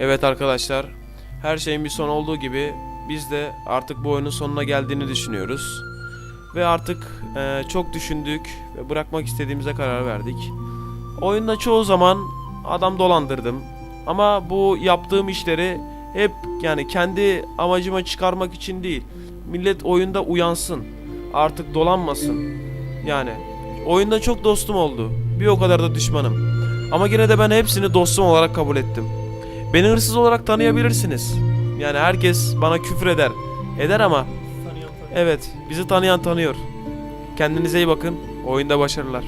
Evet arkadaşlar, her şeyin bir son olduğu gibi biz de artık bu oyunun sonuna geldiğini düşünüyoruz. Ve artık e, çok düşündük ve bırakmak istediğimize karar verdik. Oyunda çoğu zaman adam dolandırdım. Ama bu yaptığım işleri hep yani kendi amacıma çıkarmak için değil. Millet oyunda uyansın. Artık dolanmasın. Yani oyunda çok dostum oldu. Bir o kadar da düşmanım. Ama yine de ben hepsini dostum olarak kabul ettim. Beni hırsız olarak tanıyabilirsiniz. Yani herkes bana küfür eder. Eder ama evet bizi tanıyan tanıyor. Kendinize iyi bakın. Oyunda başarılar.